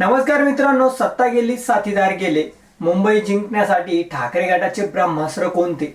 नमस्कार मित्रांनो सत्ता गेली साथीदार गेले. मुंबई जिंकण्यासाठी ठाकरे गटाचे ब्रह्मास्त्र कोणते?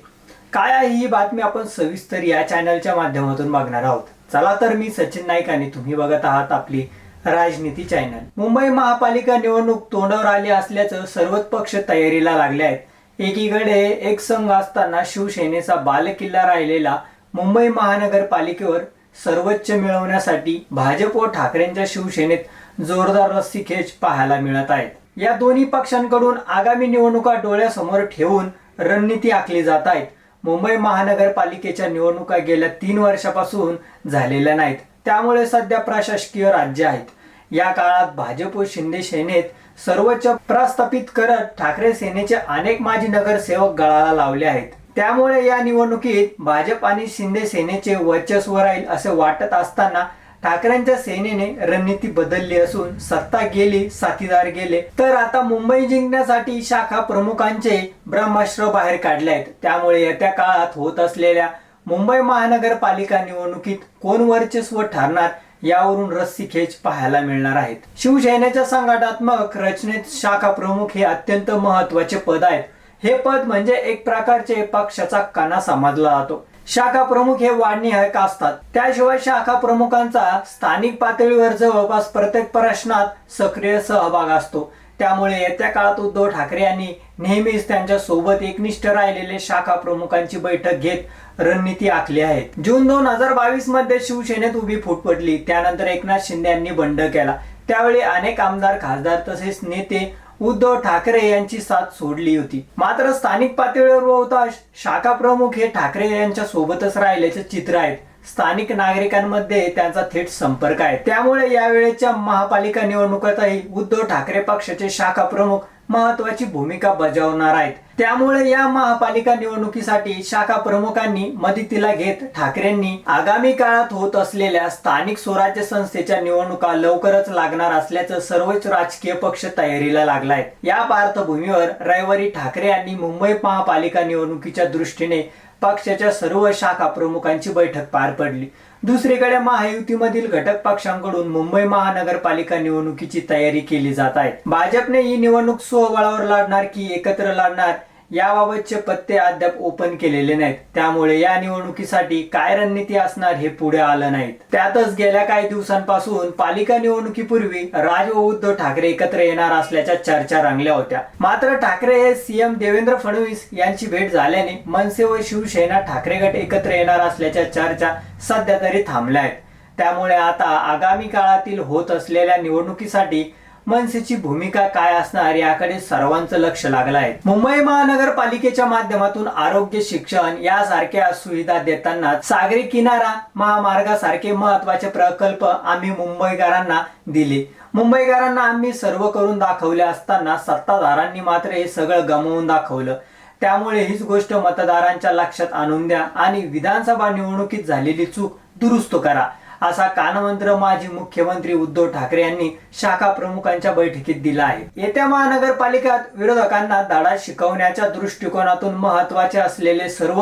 काय आहे ही बातमी आपण सविस्तर या चॅनलच्या माध्यमातून बघणार आहोत. चला तर मी सचिन नाईक आणि तुम्ही बघत आहात आपली राजनीती चॅनल मुंबई महापालिका निवडणूक तोंडावर आली असल्याचं सर्वच पक्ष तयारीला लागले आहेत. एकीकडे एक संघ असताना शिवसेनेचा बालकिल्ला राहिलेला मुंबई महानगरपालिकेवर सर्वोच्च मिळवण्यासाठी भाजप व ठाकरेंच्या शिवसेनेत जोरदार रस्सीखेच पाहायला मिळत आहेत. या दोन्ही पक्षांकडून आगामी निवडणुका डोळ्यासमोर ठेवून रणनीती आखली जात आहेत. मुंबई महानगरपालिकेच्या निवडणुका गेल्या तीन वर्षापासून झालेल्या नाहीत. त्यामुळे सध्या प्रशासकीय राज्य आहेत. या काळात भाजप व शिंदे सेनेत सर्वोच्च प्रस्थापित करत ठाकरे सेनेचे अनेक माजी नगरसेवक गळाला लावले आहेत. त्यामुळे या निवडणुकीत भाजप आणि शिंदे सेनेचे वर्चस्व राहील असे वाटत असताना ठाकरेंच्या सेनेने रणनीती बदलली असून सत्ता गेली साथीदार गेले. तर आता मुंबई जिंकण्यासाठी शाखा प्रमुखांचे ब्रह्मास्त्र बाहेर काढले आहेत. त्यामुळे येत्या काळात होत असलेल्या मुंबई महानगरपालिका निवडणुकीत कोण वर्चस्व ठरणार यावरून रस्सीखेच पाहायला मिळणार आहेत. शिवसेनेच्या संघटनात्मक रचनेत शाखा प्रमुख हे अत्यंत महत्त्वाचे पद आहेत. हे पद म्हणजे एक प्रकारचे पक्षाचा कणा समजला जातो. शाखा प्रमुख हे वाढणी हक्क असतात? त्याशिवाय शाखा प्रमुखांचा स्थानिक पातळीवर जवळपास प्रत्येक प्रश्नात सक्रिय सहभाग असतो. त्यामुळे येत्या काळात उद्धव ठाकरे यांनी नेहमीच त्यांच्यासोबत एकनिष्ठ राहिलेले शाखा प्रमुखांची बैठक घेत रणनीती आखली आहे. जून दोन हजार बावीसमध्ये शिवसेनेत उभी फूट पडली. त्यानंतर एकनाथ शिंदे यांनी बंड केला. त्यावेळी अनेक आमदार खासदार तसेच नेते उद्धव ठाकरे यांची साथ सोडली होती. मात्र स्थानिक पातळीवर बहुतांश शाखा प्रमुख हे ठाकरे यांच्या सोबतच राहिल्याचे चित्र आहेत स्थानिक नागरिकांमध्ये त्यांचा थेट संपर्क आहे. त्यामुळे यावेळेच्या महापालिका निवडणुकातही उद्धव ठाकरे पक्षाचे शाखा प्रमुख महत्वाची भूमिका बजावणार आहेत. त्यामुळे या महापालिका निवडणुकीसाठी शाखा प्रमुखांनी मदतीला घेत ठाकरेंनी आगामी काळात होत असलेल्या स्थानिक स्वराज्य संस्थेच्या निवडणुका लवकरच लागणार असल्याचं सर्वच राजकीय पक्ष तयारीला लागलाय. या पार्श्वभूमीवर रविवारी ठाकरे यांनी मुंबई महापालिका निवडणुकीच्या दृष्टीने पक्षाच्या सर्व शाखा प्रमुखांची बैठक पार पडली. दुसरीकडे महायुतीमधील घटक पक्षांकडून मुंबई महानगरपालिका निवडणुकीची तयारी केली जात आहे. भाजपने ही निवडणूक स्वबळावर लढणार की एकत्र लढणार याबाबतचे पत्ते अद्याप ओपन केलेले नाहीत. त्यामुळे या निवडणुकीसाठी काय रणनीती असणार हे पुढे आलं नाहीत. त्यातच गेल्या काही दिवसांपासून पालिका निवडणुकीपूर्वी राज व उद्धव ठाकरे एकत्र येणार असल्याच्या चर्चा रंगल्या होत्या. मात्र ठाकरे हे सीएम देवेंद्र फडणवीस यांची भेट झाल्याने मनसे व शिवसेना ठाकरे गट एकत्र येणार असल्याच्या चर्चा सध्या तरी थांबल्या आहेत. त्यामुळे आता आगामी काळातील होत असलेल्या निवडणुकीसाठी मनसेची भूमिका काय असणार याकडे सर्वांचं लक्ष लागलं आहे मुंबई महानगरपालिकेच्या माध्यमातून आरोग्य शिक्षण यासारख्या सुविधा देताना सागरी किनारा महामार्गासारखे महत्त्वाचे प्रकल्प आम्ही मुंबईकरांना दिले. मुंबईकरांना आम्ही सर्व करून दाखवले असताना सत्ताधारांनी मात्र हे सगळं गमावून दाखवलं. त्यामुळे हीच गोष्ट मतदारांच्या लक्षात आणून द्या आणि विधानसभा निवडणुकीत झालेली चूक दुरुस्त करा. असा कानमंत्र माजी मुख्यमंत्री उद्धव ठाकरे यांनी शाखा प्रमुखांच्या बैठकीत दिला आहे. येत्या महानगरपालिकात विरोधकांना धडा शिकवण्याच्या दृष्टिकोनातून महत्त्वाचे असलेले सर्व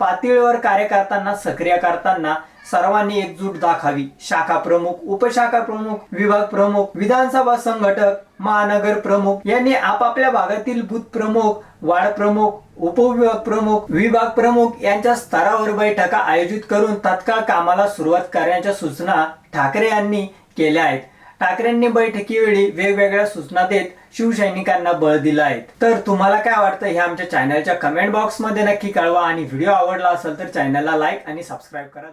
पातळीवर कार्य करताना सक्रिय करताना सर्वांनी एकजूट दाखावी. शाखा प्रमुख उपशाखा प्रमुख विभाग प्रमुख विधानसभा संघटक महानगर प्रमुख यांनी आपापल्या भागातील बूथ प्रमुख वार्ड प्रमुख उपविभाग प्रमुख विभाग प्रमुख यांच्या स्तरावर बैठका आयोजित करून तत्काळ कामाला सुरुवात करण्याच्या सूचना ठाकरे यांनी केल्या आहेत. ठाकरेंनी बैठकीवेळी वेगवेगळ्या सूचना देत शिवसैनिकांना बळ दिलं आहे तर तुम्हाला काय वाटतं? हे आमच्या चॅनलच्या कमेंट बॉक्समध्ये नक्की कळवा. आणि व्हिडिओ आवडला असेल तर चॅनलला लाईक आणि सबस्क्राईब करा.